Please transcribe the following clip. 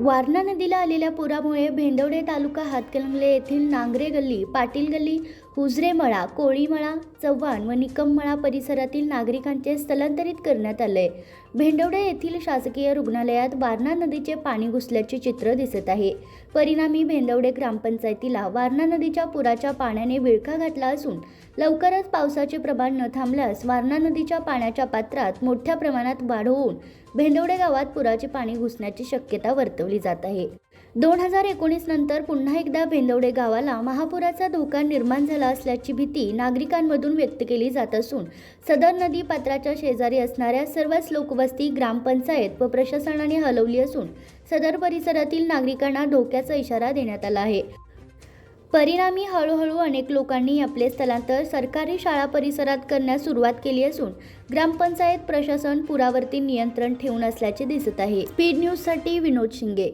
वारणा नदीला आलेल्या पुरामुळे भेंदवडे तालुका हातकणंगले येथील नांगरे गल्ली पाटील गल्ली हुजरेमळा कोळीमळा चव्हाण व निकममळा परिसरातील नागरिकांचे स्थलांतरित करण्यात आले. भेंडवडे येथील शासकीय रुग्णालयात वारणा नदीचे पाणी घुसल्याचे चित्र दिसत आहे. परिणामी भेंदवडे ग्रामपंचायतीला वारणा नदीच्या पुराच्या पाण्याने विळखा घातला असून लवकरच पावसाचे प्रमाण न थांबल्यास वारणा नदीच्या पाण्याच्या पात्रात मोठ्या प्रमाणात वाढ होऊन भेंदवडे गावात पुराचे पाणी घुसण्याची शक्यता वर्तवली जात आहे. दोन हजार एकोणीस नंतर पुन्हा एकदा भेंदवडे गावाला महापुराचा धोका निर्माण झाला असल्याची भीती नागरिकांमधून व्यक्त केली जात असून सदर नदी पात्राच्या शेजारी असणाऱ्या सर्वच लोकवस्ती ग्रामपंचायत व प्रशासनाने हलवली असून सदर परिसरातील नागरिकांना धोक्याचा इशारा देण्यात आला आहे. परिणामी हळूहळू अनेक लोकांनी आपले स्थलांतर सरकारी शाळा परिसरात करण्यास सुरुवात केली असून ग्रामपंचायत प्रशासन पुरावरती नियंत्रण ठेवून असल्याचे दिसत आहे. स्पीड न्यूजसाठी विनोद शिंगे.